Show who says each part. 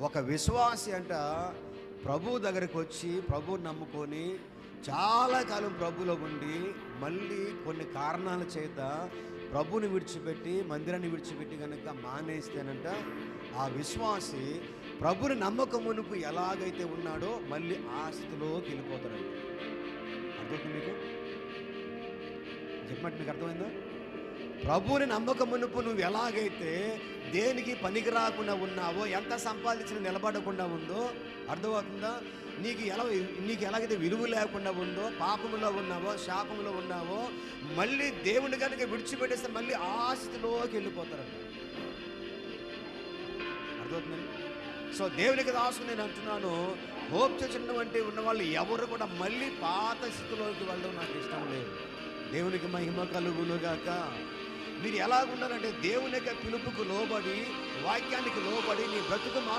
Speaker 1: ఒక విశ్వాసి అంట ప్రభు దగ్గరికి వచ్చి ప్రభు నమ్ముకొని చాలా కాలం ప్రభులో ఉండి మళ్ళీ కొన్ని కారణాల చేత ప్రభుని విడిచిపెట్టి మందిరాన్ని విడిచిపెట్టి కనుక మానేస్తేనంట ఆ విశ్వాసి ప్రభుని నమ్మకం మునుపు ఎలాగైతే ఉన్నాడో మళ్ళీ ఆ స్థితిలోకి వెళ్ళిపోతాడు అర్థమవుతుంది మీకు? చెప్పమంటే మీకు అర్థమైందా? ప్రభువుని నమ్మకమునుపు నువ్వు ఎలాగైతే దేనికి పనికి రాకుండా ఉన్నావో ఎంత సంపాదించిన నిలబడకుండా ఉందో అర్థమవుతుందా? నీకు ఎలా నీకు ఎలాగైతే విలువ లేకుండా ఉందో పాపములో ఉన్నావో శాపములో ఉన్నావో మళ్ళీ దేవుని కనుక విడిచిపెట్టేస్తే మళ్ళీ ఆ స్థితిలోకి వెళ్ళిపోతారంట. అర్థమవుతుందండి సో దేవునికి దాసు నేను అంటున్నాను హోప్ చేసిన వంటి ఉన్న వాళ్ళు ఎవరు కూడా మళ్ళీ పాత స్థితిలోకి వెళ్ళడం నాకు ఇష్టం లేదు. దేవునికి మహిమ కలుగునుగాక మీరు ఎలా ఉండాలంటే దేవుని యొక్క పిలుపుకు లోబడి వాక్యానికి లోబడి నీ బ్రతుకు మా